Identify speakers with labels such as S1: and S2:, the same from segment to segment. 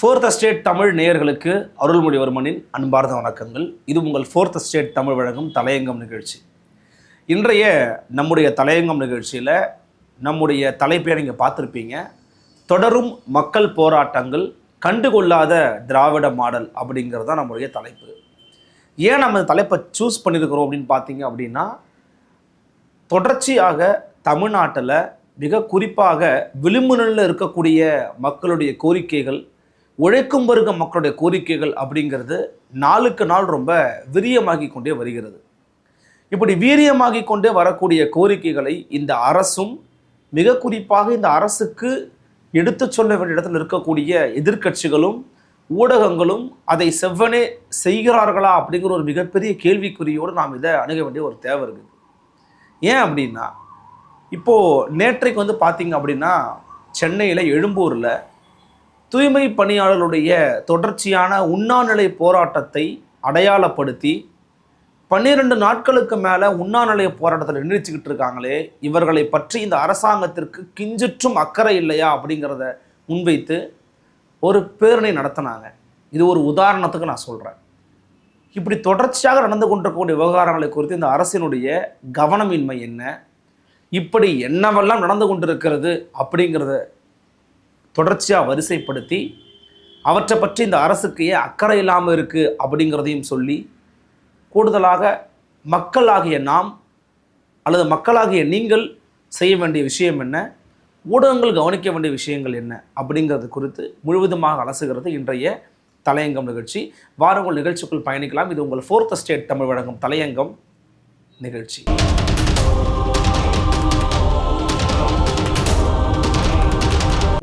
S1: Fourth state Tamil நேயர்களுக்கு அருள்மொழிவர்மனின் அன்பார்ந்த வணக்கங்கள். இது உங்கள் ஃபோர்த் ஸ்டேட் தமிழ் வழங்கும் தலையங்கம் நிகழ்ச்சி. இன்றைய நம்முடைய தலையங்கம் நிகழ்ச்சியில் நம்முடைய தலைப்பை நீங்கள் பார்த்துருப்பீங்க. தொடரும் மக்கள் போராட்டங்கள் கண்டுகொள்ளாத திராவிட மாடல் அப்படிங்கிறது தான் நம்முடைய தலைப்பு. ஏன் நம்ம தலைப்பை சூஸ் பண்ணியிருக்கிறோம் அப்படின்னு பார்த்தீங்க அப்படின்னா தொடர்ச்சியாக தமிழ்நாட்டில் மிக குறிப்பாக விளிம்பு நிலையில் இருக்கக்கூடிய மக்களுடைய கோரிக்கைகள் உழைக்கும் வர்க்க மக்களுடைய கோரிக்கைகள் அப்படிங்கிறது நாளுக்கு நாள் ரொம்ப விரியமாகி கொண்டே வருகிறது. இப்படி வீரியமாகி கொண்டே வரக்கூடிய கோரிக்கைகளை இந்த அரசும் மிக குறிப்பாக இந்த அரசுக்கு எடுத்துச் சொல்ல வேண்டிய இடத்தில் இருக்கக்கூடிய எதிர்க்கட்சிகளும் ஊடகங்களும் அதை செவ்வனே செய்கிறார்களா அப்படிங்கிற ஒரு மிகப்பெரிய கேள்விக்குறியோடு நாம் இதை அணுக வேண்டிய ஒரு தேவை இருக்குது. ஏன் அப்படின்னா இப்போது நேற்றைக்கு வந்து பார்த்தீங்க அப்படின்னா சென்னையில் எழும்பூரில் தூய்மை பணியாளர்களுடைய தொடர்ச்சியான உண்ணாநிலை போராட்டத்தை அடையாளப்படுத்தி பன்னிரண்டு நாட்களுக்கு மேலே உண்ணாநிலை போராட்டத்தில் நின்றுச்சுக்கிட்டு இருக்காங்களே இவர்களை பற்றி இந்த அரசாங்கத்திற்கு கிஞ்சிற்றும் அக்கறை இல்லையா அப்படிங்கிறத முன்வைத்து ஒரு பேரணி நடத்தினாங்க. இது ஒரு உதாரணத்துக்கு நான் சொல்கிறேன் இப்படி தொடர்ச்சியாக நடந்து கொண்டிருக்கக்கூடிய விவகாரங்களை குறித்து இந்த அரசினுடைய கவனமின்மை என்ன? இப்படி என்னவெல்லாம் நடந்து கொண்டிருக்கிறது அப்படிங்கிறத தொடர்ச்சியாக வரிசைப்படுத்தி அவற்றை பற்றி இந்த அரசுக்கு ஏன் அக்கறை இல்லாமல் இருக்குது அப்படிங்கிறதையும் சொல்லி கூடுதலாக மக்களாகிய நாம் அல்லது மக்களாகிய நீங்கள் செய்ய வேண்டிய விஷயம் என்ன? ஊடகங்கள் கவனிக்க வேண்டிய விஷயங்கள் என்ன? அப்படிங்கிறது குறித்து முழுவதுமாக அலசுகிறது இன்றைய தலையங்கம் நிகழ்ச்சி. வாரங்கள் நிகழ்ச்சிக்குள் பயணிக்கலாம். இது உங்கள் ஃபோர்த் ஸ்டேட் தமிழ் வழங்கும் தலையங்கம் நிகழ்ச்சி.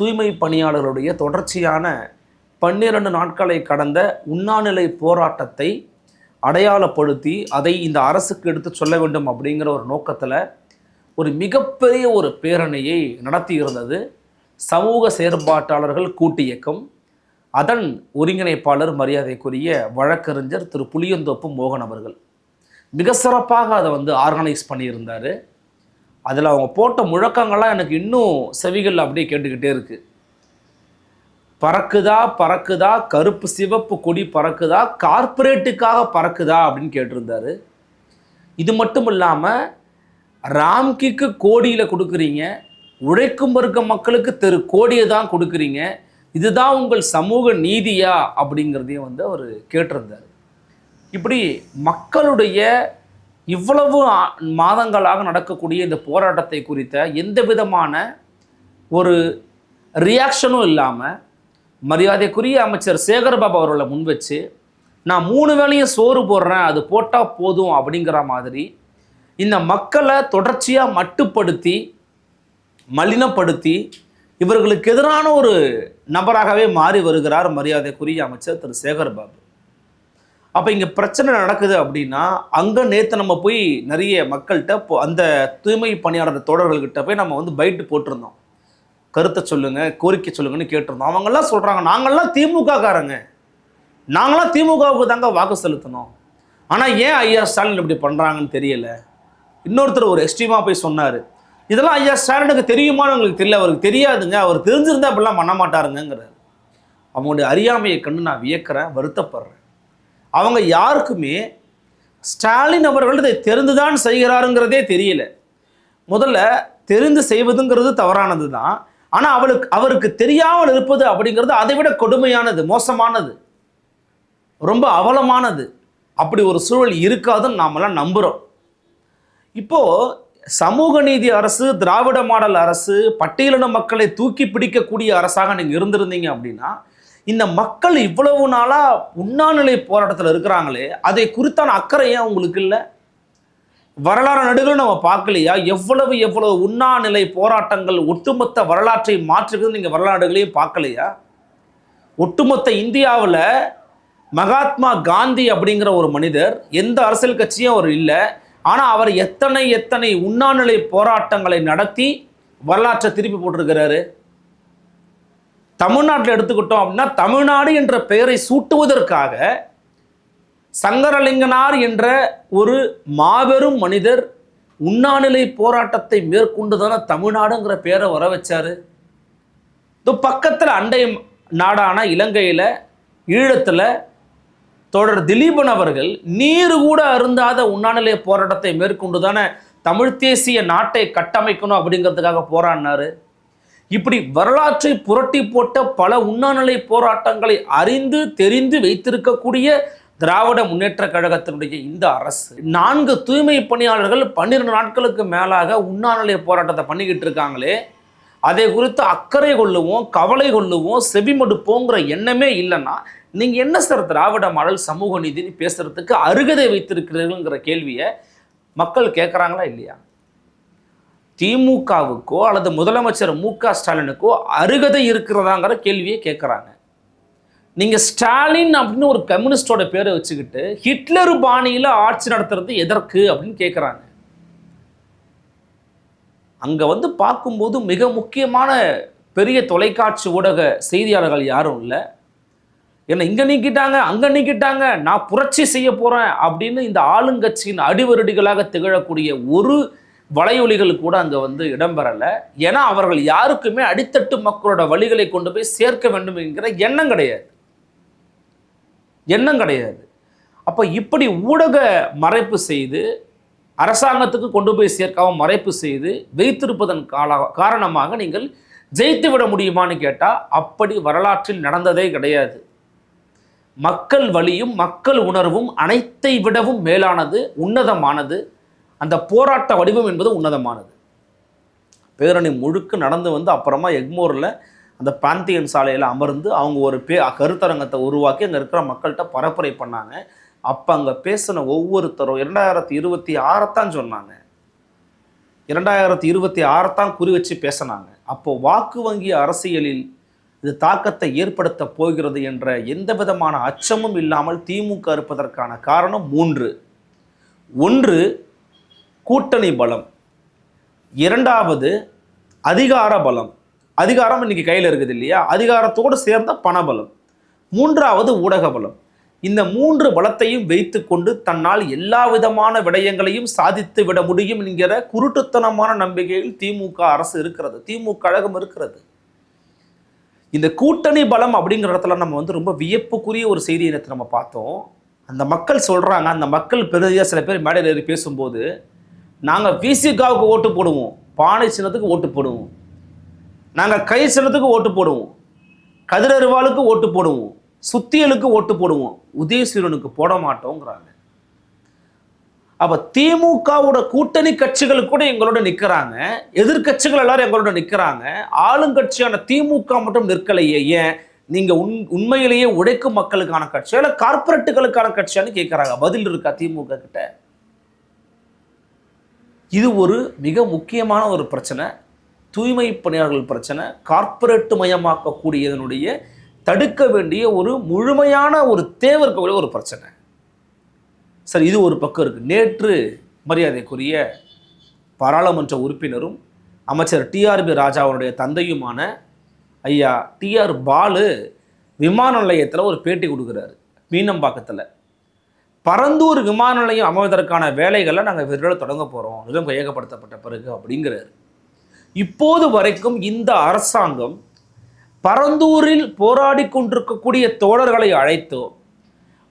S1: தூய்மை பணியாளர்களுடைய தொடர்ச்சியான பன்னிரண்டு நாட்களை கடந்த உண்ணாநிலை போராட்டத்தை அடையாளப்படுத்தி அதை இந்த அரசுக்கு எடுத்து சொல்ல வேண்டும் அப்படிங்கிற ஒரு நோக்கத்தில் ஒரு மிகப்பெரிய ஒரு பேரணியை நடத்தி இருந்தது சமூக செயற்பாட்டாளர்கள் கூட்டு இயக்கம் அதன் ஒருங்கிணைப்பாளர் மரியாதைக்குரிய வழக்கறிஞர் திரு. புளியந்தோப்பு மோகன் அவர்கள். மிக சிறப்பாக அதை வந்து ஆர்கனைஸ் பண்ணியிருந்தார். அதில் அவங்க போட்ட முழக்கங்கள்லாம் எனக்கு இன்னும் செவிகள் அப்படியே கேட்டுக்கிட்டே இருக்குது பறக்குதா பறக்குதா கருப்பு சிவப்பு கொடி பறக்குதா கார்ப்பரேட்டுக்காக பறக்குதா அப்படின்னு கேட்டிருந்தாரு. இது மட்டும் இல்லாமல் ராம்கிக்கு கோடியில் கொடுக்குறீங்க உழைக்கும் இருக்க மக்களுக்கு தெரு கோடியை தான் கொடுக்குறீங்க இதுதான் உங்கள் சமூக நீதியா அப்படிங்கிறதையும் வந்து அவர் கேட்டிருந்தார். இப்படி மக்களுடைய இவ்வளவு மாதங்களாக நடக்கக்கூடிய இந்த போராட்டத்தை குறித்த எந்த விதமான ஒரு ரியாக்ஷனும் இல்லாமல் மரியாதைக்குரிய அமைச்சர் சேகர்பாபு அவர்களை முன் வச்சு நான் மூணு வேளையும் சோறு போடுறேன் அது போட்டால் போதும் அப்படிங்கிற மாதிரி இந்த மக்களை தொடர்ச்சியாக மட்டுப்படுத்தி மலினப்படுத்தி இவர்களுக்கு எதிரான ஒரு நபராகவே மாறி வருகிறார் மரியாதைக்குரிய அமைச்சர் திரு சேகர்பாபு. அப்போ இங்கே பிரச்சனை நடக்குது அப்படின்னா அங்கே நேற்று நம்ம போய் நிறைய மக்கள்கிட்ட இப்போ அந்த தூய்மை பணியாளர் தோழர்கள்கிட்ட போய் நம்ம வந்து பைட்டு போட்டிருந்தோம். கருத்தை சொல்லுங்கள் கோரிக்கை சொல்லுங்கன்னு கேட்டிருந்தோம். அவங்கெல்லாம் சொல்கிறாங்க நாங்கள்லாம் திமுகக்காரங்க. நாங்களாம் திமுகவுக்கு தாங்க வாக்கு செலுத்தணும். ஆனால் ஏன் ஐயா ஸ்டாலின் இப்படி பண்ணுறாங்கன்னு தெரியல. இன்னொருத்தர் ஒரு எக்ஸ்ட்ரீமாக போய் சொன்னார். இதெல்லாம் ஐயா ஸ்டாலினுக்கு தெரியுமான்னு உங்களுக்கு தெரியல. அவருக்கு தெரியாதுங்க. அவர் தெரிஞ்சிருந்தா அப்படிலாம் பண்ண மாட்டாருங்கிறார் அவங்களுடைய அறியாமையை கண்டு நான் வியக்கிறேன் வருத்தப்படுறேன். அவங்க யாருக்குமே ஸ்டாலின் அவர்கள் இதை தெரிந்துதான் செய்கிறாருங்கிறதே தெரியல. முதல்ல தெரிந்து செய்வதுங்கிறது தவறானது தான் ஆனால் அவளுக்கு அவருக்கு தெரியாமல் இருப்பது அப்படிங்கிறது அதை விட கொடுமையானது மோசமானது. ரொம்ப அவலமானது. அப்படி ஒரு சூழல் இருக்காதுன்னு நாமெல்லாம் நம்புகிறோம் இப்போது சமூக நீதி அரசு திராவிட மாடல் அரசு பட்டியலின மக்களை தூக்கி பிடிக்கக்கூடிய அரசாக நீங்கள் இருந்திருந்தீங்க அப்படின்னா இந்த மக்கள் இவ்வளவு நாளா உண்ணாநிலை போராட்டத்தில் இருக்கிறாங்களே அதை குறித்தான அக்கறை ஏன் உங்களுக்கு இல்லை? வரலாறு நடுகள் நம்ம பார்க்கலையா? எவ்வளவு எவ்வளவு உண்ணாநிலை போராட்டங்கள் ஒட்டுமொத்த வரலாற்றை மாற்றுகிறது நீங்கள் வரலாறுகளையும் பார்க்கலையா? ஒட்டுமொத்த இந்தியாவில் மகாத்மா காந்தி அப்படிங்கிற ஒரு மனிதர் எந்த அரசியல் கட்சியும் அவர் இல்லை. ஆனால் அவர் எத்தனை எத்தனை உண்ணாநிலை போராட்டங்களை நடத்தி வரலாற்றை திருப்பி போட்டிருக்கிறாரு? தமிழ்நாட்டில் எடுத்துக்கிட்டோம் அப்படின்னா தமிழ்நாடு என்ற பெயரை சூட்டுவதற்காக சங்கரலிங்கனார் என்ற ஒரு மாபெரும் மனிதர் உண்ணாநிலை போராட்டத்தை மேற்கொண்டு தானே தமிழ்நாடுங்கிற பேரை வர வச்சார். இது பக்கத்தில் அண்டை நாடான இலங்கையில் ஈழத்தில் தொடர் திலீபன் அவர்கள் நீர் கூட அருந்தாத உண்ணாநிலை போராட்டத்தை மேற்கொண்டு தானே தமிழ் தேசிய நாட்டை கட்டமைக்கணும் அப்படிங்கிறதுக்காக போராடினார். இப்படி வரலாற்றை புரட்டி போட்ட பல உண்ணாநிலை போராட்டங்களை அறிந்து தெரிந்து வைத்திருக்கக்கூடிய திராவிட முன்னேற்ற கழகத்தினுடைய இந்த அரசு நான்கு தூய்மை பணியாளர்கள் பன்னிரண்டு நாட்களுக்கு மேலாக உண்ணாநிலை போராட்டத்தை பண்ணிக்கிட்டு இருக்காங்களே அதை குறித்து அக்கறை கொள்ளுவோம் கவலை கொள்ளுவோம் செவிமடுப்போங்கிற எண்ணமே இல்லைன்னா நீங்கள் என்ன சார் திராவிட மாடல் சமூக நீதினு பேசுறதுக்கு அருகதை வைத்திருக்கிறீர்கள்ங்கிற கேள்வியை மக்கள் கேட்குறாங்களா இல்லையா? திமுகவுக்கோ அல்லது முதலமைச்சர் மு க ஸ்டாலினுக்கோ அருகதை இருக்கிறதாங்கிற கேள்வியை கேட்குறாங்க நீங்கள் ஸ்டாலின் அப்படின்னு ஒரு கம்யூனிஸ்டோட பேரை வச்சுக்கிட்டு ஹிட்லர் பாணியில் ஆட்சி நடத்துறது எதற்கு அப்படின்னு கேட்குறாங்க அங்கே வந்து பார்க்கும்போது மிக முக்கியமான பெரிய தொலைக்காட்சி ஊடக செய்தியாளர்கள் யாரும் இல்லை. என்னை இங்கே நீக்கிட்டாங்க அங்கே நீக்கிட்டாங்க நான் புரட்சி செய்ய போகிறேன் அப்படின்னு இந்த ஆளுங்கட்சியின் அடிவருடிகளாக திகழக்கூடிய ஒரு வலையொலிகள் கூட அங்கே வந்து இடம்பெறலை. ஏன்னா அவர்கள் யாருக்குமே அடித்தட்டு மக்களோட வழிகளை கொண்டு போய் சேர்க்க வேண்டும் என்கிற எண்ணம் கிடையாது. எண்ணம் கிடையாது. அப்போ இப்படி ஊடக மறைப்பு செய்து அரசாங்கத்துக்கு கொண்டு போய் சேர்க்காம மறைப்பு செய்து வைத்திருப்பதன் கால காரணமாக நீங்கள் ஜெயித்து விட முடியுமான்னு கேட்டால் அப்படி வரலாற்றில் நடந்ததே கிடையாது. மக்கள் வழியும் மக்கள் உணர்வும் அனைத்தை விடவும் மேலானது உன்னதமானது. அந்த போராட்ட வடிவம் என்பது உன்னதமானது. பேரணி முழுக்க நடந்து வந்து அப்புறமா எக்மோரில் அந்த பாந்தியன் சாலையில் அமர்ந்து அவங்க ஒரு பே கருத்தரங்கத்தை உருவாக்கி அங்கே இருக்கிற மக்கள்கிட்ட பரப்புரை பண்ணாங்க. அப்போ அங்கே பேசின ஒவ்வொருத்தரும் இரண்டாயிரத்தி இருபத்தி ஆறத்தான் சொன்னாங்க. இரண்டாயிரத்தி இருபத்தி ஆறத்தான் குறி வச்சு பேசினாங்க. அப்போ வாக்கு வங்கி அரசியலில் இது தாக்கத்தை ஏற்படுத்த போகிறது என்ற எந்த விதமான அச்சமும் இல்லாமல் திமுக இருப்பதற்கான காரணம் மூன்று. ஒன்று கூட்டணி பலம். இரண்டாவது அதிகார பலம். அதிகாரம் இன்னைக்கு கையில் இருக்குது இல்லையா? அதிகாரத்தோடு சேர்ந்த பணபலம். மூன்றாவது ஊடக பலம். இந்த மூன்று பலத்தையும் வைத்துக்கொண்டு தன்னால் எல்லா விதமான விடயங்களையும் சாதித்து விட முடியும் என்கிற குருட்டுத்தனமான நம்பிக்கையில் திமுக அரசு இருக்கிறது. திமுக கழகம் இருக்கிறது. இந்த கூட்டணி பலம் அப்படிங்கிற இடத்துல நம்ம வந்து ரொம்ப வியப்புக்குரிய ஒரு செய்தியை நம்ம பார்த்தோம். அந்த மக்கள் சொல்கிறாங்க அந்த மக்கள் பிரதியாக சில பேர் மேடையில் ஏறி பேசும்போது நாங்கள் விசிகாவுக்கு ஓட்டு போடுவோம். பானை சின்னத்துக்கு ஓட்டு போடுவோம். நாங்கள் கை சின்னத்துக்கு ஓட்டு போடுவோம். கதிரறிவாளுக்கு ஓட்டு போடுவோம். சுத்தியலுக்கு ஓட்டு போடுவோம். உதயசூரியனுக்கு போட மாட்டோங்கிறாங்க. அப்போ திமுகவோட கூட்டணி கட்சிகள் கூட எங்களோட நிற்கிறாங்க எதிர்க்கட்சிகள் எல்லாரும் எங்களோட நிற்கிறாங்க ஆளுங்கட்சியான திமுக மட்டும் நிற்கலையே. ஏன்? நீங்கள் உண் உண்மையிலேயே உழைக்கும் மக்களுக்கான கட்சியா இல்லை கார்பரேட்டுகளுக்கான கட்சியான்னு கேட்குறாங்க பதில் இருக்கா திமுக கிட்ட? இது ஒரு மிக முக்கியமான ஒரு பிரச்சனை. தூய்மை பணியாளர்கள் பிரச்சனை. கார்ப்பரேட் மயமாக்கக்கூடியதனுடைய தடுக்க வேண்டிய ஒரு முழுமையான ஒரு தேவை இருக்கக்கூடிய ஒரு பிரச்சனை. சரி இது ஒரு பக்கம் இருக்குது நேற்று மரியாதைக்குரிய பாராளுமன்ற உறுப்பினரும் அமைச்சர் டிஆர்பி ராஜாவுடைய தந்தையுமான ஐயா டிஆர் பாலு விமான நிலையத்தில் ஒரு பேட்டி கொடுக்குறாரு. மீனம்பாக்கத்தில். பரந்தூர் விமான நிலையம் அமைவதற்கான வேலைகளை நாங்கள் விரைவில் தொடங்க போகிறோம் நிலம் கையகப்படுத்தப்பட்ட பிறகு அப்படிங்கிறார். இப்போது வரைக்கும் இந்த அரசாங்கம் பரந்தூரில் போராடி கொண்டிருக்கக்கூடிய தோழர்களை அழைத்தோ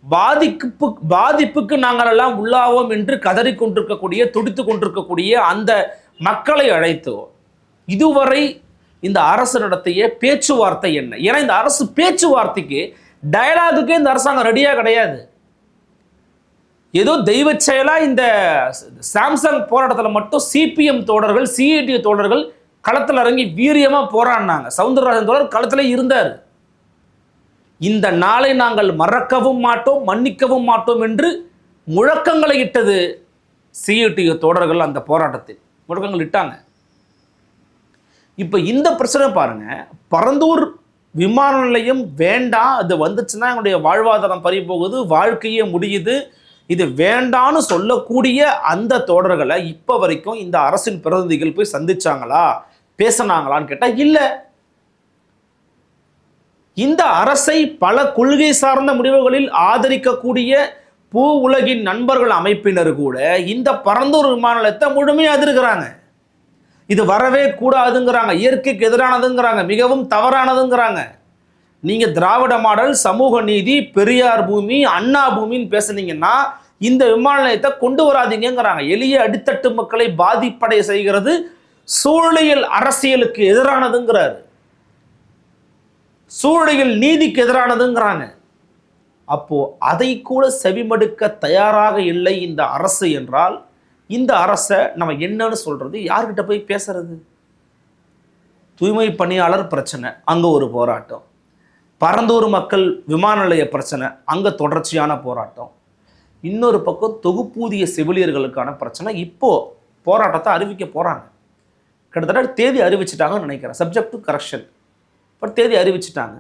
S1: பாதிப்பு பாதிப்புக்கு நாங்கள் எல்லாம் உள்ளாவோம் என்று கதறி கொண்டிருக்கக்கூடிய துடித்து கொண்டிருக்கக்கூடிய அந்த மக்களை அழைத்தோ இதுவரை இந்த அரசு நடத்திய பேச்சுவார்த்தை என்ன? ஏன்னா இந்த அரசு பேச்சுவார்த்தைக்கு டயலாகுக்கே இந்த அரசாங்கம் ரெடியாக கிடையாது. ஏதோ தெய்வ செயலாக இந்த சாம்சங் போராட்டத்தில் மட்டும் சிபிஎம் தோழர்கள் சிஐடி தோழர்கள் களத்தில் இறங்கி வீரியமாக போராடினாங்க. சவுந்தரராஜன் தோழர் களத்தில் இருந்தார். இந்த நாளை நாங்கள் மறக்கவும் மாட்டோம் மன்னிக்கவும் மாட்டோம் என்று முழக்கங்களை இட்டது சிஐடி தோழர்கள் அந்த போராட்டத்தில். முழக்கங்கள் இட்டாங்க. இப்போ இந்த பிரச்சனை பாருங்க. பரந்தூர் விமான நிலையம் வேண்டாம் அது வந்துச்சுன்னா எங்களுடைய வாழ்வாதாரம் பறி போகுது வாழ்க்கையே முடியுது. இது வேண்டான்னு சொல்லக்கூடிய அந்த தோடர்களை இப்போ வரைக்கும் இந்த அரசின் பிரதிநிதிகள் போய் சந்திச்சாங்களா? பேசினாங்களான்னு கேட்டால் இல்லை. இந்த அரசை பல கொள்கை சார்ந்த முடிவுகளில் ஆதரிக்கக்கூடிய பூ உலகின் நண்பர்கள் அமைப்பினர் கூட இந்த பரந்தூர் விமான நிலையத்தை முழுமையாக எதிர்க்கிறாங்க. இது வரவே கூடாதுங்கிறாங்க இயற்கைக்கு எதிரானதுங்கிறாங்க மிகவும் தவறானதுங்கிறாங்க. நீங்கள் திராவிட மாடல் சமூக நீதி பெரியார் பூமி அண்ணா பூமின்னு பேசுனீங்கன்னா இந்த விமான நிலையத்தை கொண்டு வராதீங்கங்கிறாங்க. எளிய அடித்தட்டு மக்களை பாதிப்படைய செய்கிறது சூழலியல் அரசியலுக்கு எதிரானதுங்கிறாரு. சூழலியல் நீதிக்கு எதிரானதுங்கிறாங்க. அப்போ அதை கூட செவிமடுக்க தயாராக இல்லை இந்த அரசு என்றால் இந்த அரசை நம்ம என்னன்னு சொல்றது? யார்கிட்ட போய் பேசுறது? தூய்மை பணியாளர் பிரச்சனை அங்க ஒரு போராட்டம். பரந்தூர் மக்கள் விமான நிலைய பிரச்சனை அங்கே தொடர்ச்சியான போராட்டம். இன்னொரு பக்கம் தொகுப்பூதிய செவிலியர்களுக்கான பிரச்சனை இப்போ போராட்டத்தை அறிவிக்க போகிறாங்க கிட்டத்தட்ட தேதி அறிவிச்சிட்டாங்கன்னு நினைக்கிறேன். சப்ஜெக்ட் டு கரெக்ஷன் பட் தேதி அறிவிச்சிட்டாங்க.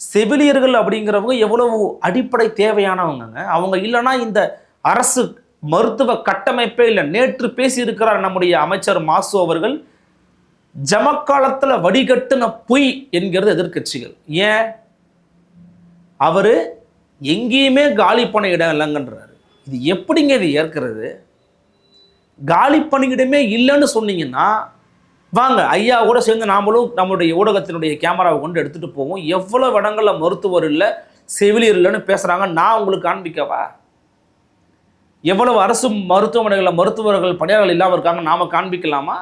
S1: செவிலியர்கள் அப்படிங்கிறவங்க எவ்வளவு அடிப்படை தேவையானவங்கங்க. அவங்க இல்லைன்னா இந்த அரசு மருத்துவ கட்டமைப்பே இல்லை. நேற்று பேசியிருக்கிறார் நம்முடைய அமைச்சர் மாசு அவர்கள். ஜமக்காலத்தில் வடிகட்டின பொய் என்கிறது எதிர்க்கட்சிகள். ஏன்? அவர் எங்கேயுமே காலி பண்ண இடம் இல்லைங்கன்றாரு. இது எப்படிங்க இது ஏற்கிறது? காலி பணியிடமே இல்லைன்னு சொன்னீங்கன்னா வாங்க ஐயா கூட சேர்ந்து நாமளும் நம்மளுடைய ஊடகத்தினுடைய கேமராவை கொண்டு எடுத்துகிட்டு போவோம். எவ்வளோ இடங்களில் மருத்துவர் இல்லை செவிலியர் இல்லைன்னு பேசுகிறாங்க நான் உங்களுக்கு காண்பிக்கவா? எவ்வளவு அரசு மருத்துவமனைகளில் மருத்துவர்கள் பணியாளர்கள் இல்லாமல் இருக்காங்க நாம காண்பிக்கலாமா?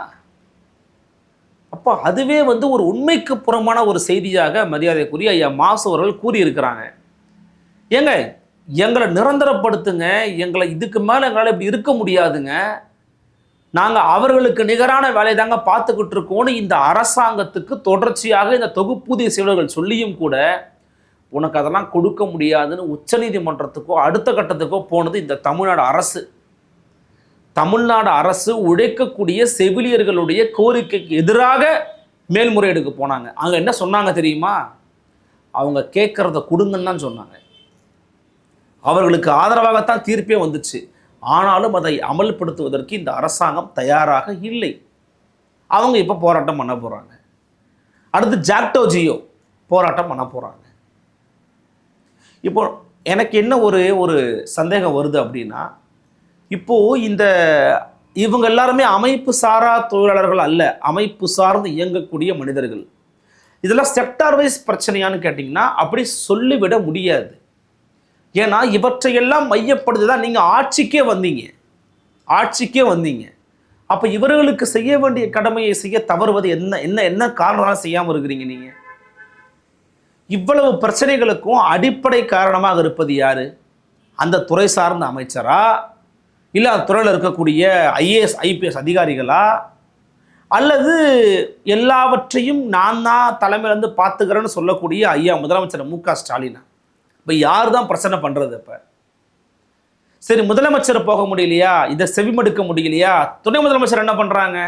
S1: அப்போ அதுவே வந்து ஒரு உண்மைக்கு புறமான ஒரு செய்தியாக மரியாதைக்குரிய ஐயா மாசு அவர்கள் கூறியிருக்கிறாங்க. ஏங்க எங்களை நிரந்தரப்படுத்துங்க எங்களை இதுக்கு மேலே எங்களால் இப்படி இருக்க முடியாதுங்க. நாங்கள் அவர்களுக்கு நிகரான வேலை தாங்க பார்த்துக்கிட்டு இருக்கோம்னு இந்த அரசாங்கத்துக்கு தொடர்ச்சியாக இந்த தொகுப்பூதிய செயலர்கள் சொல்லியும் கூட உனக்கு அதெல்லாம் கொடுக்க முடியாதுன்னு உச்சநீதிமன்றத்துக்கோ அடுத்த கட்டத்துக்கோ போனது இந்த தமிழ்நாடு அரசு. தமிழ்நாடு அரசு உழைக்கக்கூடிய செவிலியர்களுடைய கோரிக்கைக்கு எதிராக மேல்முறையீடுக்கு போனாங்க. அங்கே என்ன சொன்னாங்க தெரியுமா? அவங்க கேட்குறத கொடுங்கன்னு தான் சொன்னாங்க. அவர்களுக்கு ஆதரவாகத்தான் தீர்ப்பே வந்துச்சு. ஆனாலும் அதை அமல்படுத்துவதற்கு இந்த அரசாங்கம் தயாராக இல்லை. அவங்க இப்போ போராட்டம் பண்ண போகிறாங்க அடுத்து ஜாக்டோ ஜியோ போராட்டம் பண்ண போகிறாங்க இப்போ எனக்கு என்ன ஒரு ஒரு சந்தேகம் வருது அப்படின்னா இப்போ இந்த இவங்க எல்லாருமே அமைப்பு சாரா தொழிலாளர்கள் அல்ல. அமைப்பு சார்ந்து இயங்கக்கூடிய மனிதர்கள். இதெல்லாம் செக்டார் வைஸ் பிரச்சனையான்னு கேட்டிங்கன்னா அப்படி சொல்லிவிட முடியாது. ஏன்னா இவற்றையெல்லாம் மையப்படுத்தி தான் நீங்கள் ஆட்சிக்கே வந்தீங்க. ஆட்சிக்கே வந்தீங்க. அப்போ இவர்களுக்கு செய்ய வேண்டிய கடமையை செய்ய தவறுவது என்ன என்ன என்ன காரணம் செய்யாமல் இருக்கிறீங்க நீங்கள் இவ்வளவு பிரச்சனைகளுக்கும் அடிப்படை காரணமாக இருப்பது யார்? அந்த துறை சார்ந்த அமைச்சரா? இல்லை அந்த துறையில் இருக்கக்கூடிய ஐஏஎஸ் ஐபிஎஸ் அதிகாரிகளா? அல்லது எல்லாவற்றையும் நான் தான் தலைமையிலேருந்து பார்த்துக்கிறேன்னு சொல்லக்கூடிய ஐயா முதலமைச்சர் மு க ஸ்டாலினா. இப்போ யார் தான் பிரச்சனை பண்ணுறது இப்போ? சரி முதலமைச்சர் போக முடியலையா? இதை செவிமடுக்க முடியலையா? துணை முதலமைச்சர் என்ன பண்ணுறாங்க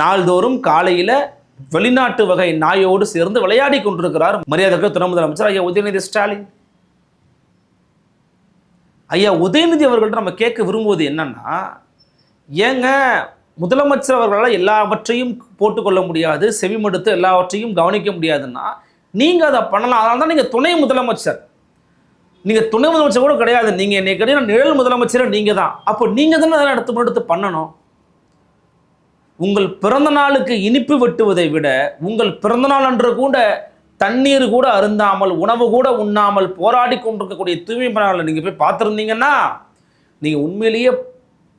S1: நாள்தோறும் காலையில் வெளிநாட்டு வகை நாயோடு சேர்ந்து விளையாடி கொண்டிருக்கிறார் மரியாதைக்கு துணை முதலமைச்சர் ஐயா உதயநிதி ஸ்டாலின். ஐயா உதயநிதி அவர்கள்ட்ட நம்ம கேட்க விரும்புவது என்னன்னா ஏங்க முதலமைச்சர் அவர்களால் எல்லாவற்றையும் போட்டுக்கொள்ள முடியாது செவிமடுத்து எல்லாவற்றையும் கவனிக்க முடியாதுன்னா நீங்கள் அதை பண்ணலாம். அதனால தான் நீங்கள் துணை முதலமைச்சர். நீங்கள் துணை முதலமைச்சர் கூட கிடையாது. நீங்கள் என்னை கிடையாது நிழல் முதலமைச்சர் நீங்கள் தான். அப்போ நீங்கள் தானே அதெல்லாம் எடுத்து முன்னெடுத்து பண்ணணும். உங்கள் பிறந்த நாளுக்கு இனிப்பு வெட்டுவதை விட உங்கள் பிறந்த நாள் அன்று கூட தண்ணீர் கூட அருந்தாமல் உணவு கூட உண்ணாமல் போராடி கொண்டிருக்கக்கூடிய தூய்மை பணியாளர்களை நீங்கள் போய் பார்த்துருந்தீங்கன்னா நீங்கள் உண்மையிலேயே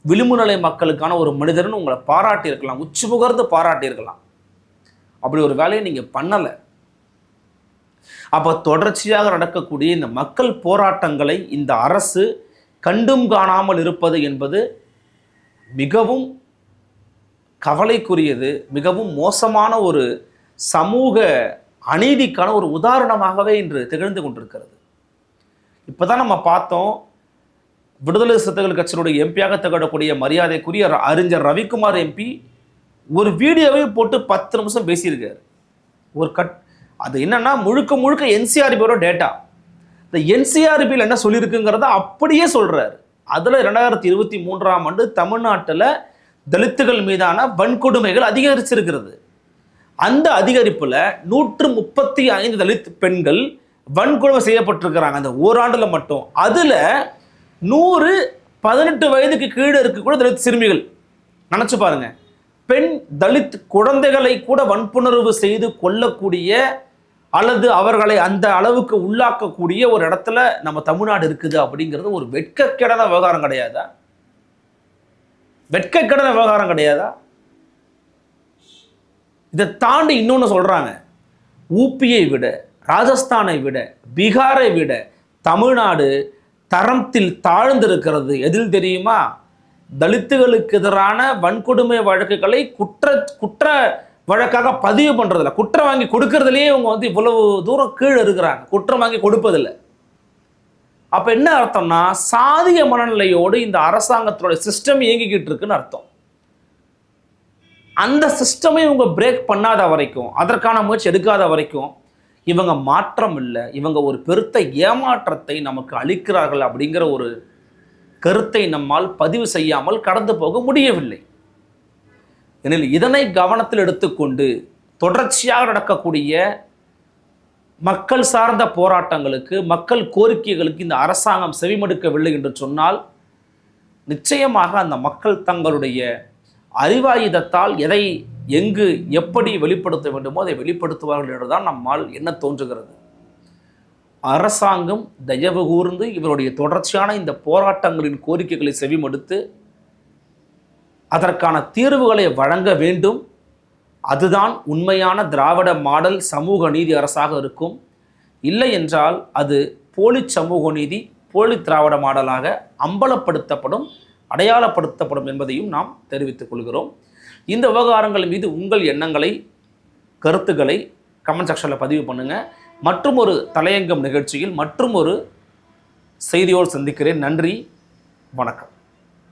S1: விளிம்பு நிலை மக்களுக்கான ஒரு மனிதர்னு உங்களை பாராட்டியிருக்கலாம். உச்சி புகர்ந்து பாராட்டியிருக்கலாம். அப்படி ஒரு வேலையை நீங்கள் பண்ணலை. அப்போ தொடர்ச்சியாக நடக்கக்கூடிய இந்த மக்கள் போராட்டங்களை இந்த அரசு கண்டும் காணாமல் இருப்பது என்பது மிகவும் கவலைக்குரியது மிகவும் மோசமான ஒரு சமூக அநீதிக்கான ஒரு உதாரணமாகவே இன்று திகழ்ந்து கொண்டிருக்கிறது. இப்போ தான் நம்ம பார்த்தோம் விடுதலை சிறுத்தைகள் கட்சியினுடைய எம்பியாக திகழக்கூடிய மரியாதைக்குரிய ர- அறிஞர் ரவிக்குமார் எம்பி ஒரு வீடியோவை போட்டு பத்து நிமிஷம் பேசியிருக்காரு. ஒரு கட் அது என்னன்னா முழுக்க முழுக்க என்சிஆர்பியோட டேட்டா. இந்த என்சிஆர்பியில் என்ன சொல்லியிருக்குங்கிறத அப்படியே சொல்கிறார் அதில் இரண்டாயிரத்தி இருபத்தி மூன்றாம் ஆண்டு தமிழ்நாட்டில் தலித்துகள் மீதான வன்கொடுமைகள் அதிகரிச்சிருக்கிறது. அந்த அதிகரிப்புல நூற்று முப்பத்தி ஐந்து தலித் பெண்கள் வன்கொடுமை செய்யப்பட்டிருக்கிறாங்க. அந்த ஓராண்டுல மட்டும். அதுல நூறு பதினெட்டு வயதுக்கு கீழே இருக்கக்கூடிய தலித் சிறுமிகள். நினைச்சு பாருங்க. பெண் தலித் குழந்தைகளை கூட வன்புணர்வு செய்து கொள்ளக்கூடிய அல்லது அவர்களை அந்த அளவுக்கு உள்ளாக்கக்கூடிய ஒரு இடத்துல நம்ம தமிழ்நாடு இருக்குது அப்படிங்கிறது ஒரு வெட்கக்கேடான விவகாரம் கிடையாதா? வெட்கக்கேடான விவகாரம் கிடையாதா? இதை தாண்டி இன்னொன்று சொல்கிறாங்க ஊப்பியை விட ராஜஸ்தானை விட பீகாரை விட தமிழ்நாடு தரத்தில் தாழ்ந்திருக்கிறது. எதில் தெரியுமா? தலித்துகளுக்கு எதிரான வன்கொடுமை வழக்குகளை குற்ற குற்ற வழக்காக பதிவு பண்ணுறதில்ல குற்றம் வாங்கி கொடுக்கறதுலேயே இவங்க வந்து இவ்வளவு தூரம் கீழே இருக்கிறாங்க. குற்றம் வாங்கி கொடுப்பதில்லை. அப்போ என்ன அர்த்தம்னா சாதிய மனநிலையோடு இந்த அரசாங்கத்தோட சிஸ்டம் இயங்கிக்கிட்டு இருக்குன்னு அர்த்தம். அந்த சிஸ்டமே இவங்க பிரேக் பண்ணாத வரைக்கும் அதற்கான முயற்சி எடுக்காத வரைக்கும் இவங்க மாற்றம் இல்லை. இவங்க ஒரு பெருத்த ஏமாற்றத்தை நமக்கு அளிக்கிறார்கள் அப்படிங்கிற ஒரு கருத்தை நம்மால் பதிவு செய்யாமல் கடந்து போக முடியவில்லை. எனில் இதனை கவனத்தில் எடுத்துக்கொண்டு தொடர்ச்சியாக நடக்கக்கூடிய மக்கள் சார்ந்த போராட்டங்களுக்கு மக்கள் கோரிக்கைகளுக்கு இந்த அரசாங்கம் செவிமடுக்கவில்லை என்று சொன்னால் நிச்சயமாக அந்த மக்கள் தங்களுடைய அறிவாயுதத்தால் எதை எங்கு எப்படி வெளிப்படுத்த வேண்டுமோ அதை வெளிப்படுத்துவார்கள் என்றுதான் நம்மால் என்ன தோன்றுகிறது? அரசாங்கம் தயவு கூர்ந்து இவருடைய தொடர்ச்சியான இந்த போராட்டங்களின் கோரிக்கைகளை செவிமடுத்து அதற்கான தீர்வுகளை வழங்க வேண்டும். அதுதான் உண்மையான திராவிட மாடல் சமூக நீதி அரசாக இருக்கும். இல்லை என்றால் அது போலி சமூக நீதி போலி திராவிட மாடலாக அம்பலப்படுத்தப்படும் அடையாளப்படுத்தப்படும் என்பதையும் நாம் தெரிவித்துக் கொள்கிறோம். இந்த விவகாரங்கள் மீது உங்கள் எண்ணங்களை கருத்துக்களை கமெண்ட் செக்ஷனில் பதிவு பண்ணுங்கள் மற்றும் ஒரு தலையங்கம் நிகழ்ச்சியில் மற்றும் ஒரு செய்தியோடு சந்திக்கிறேன். நன்றி. வணக்கம்.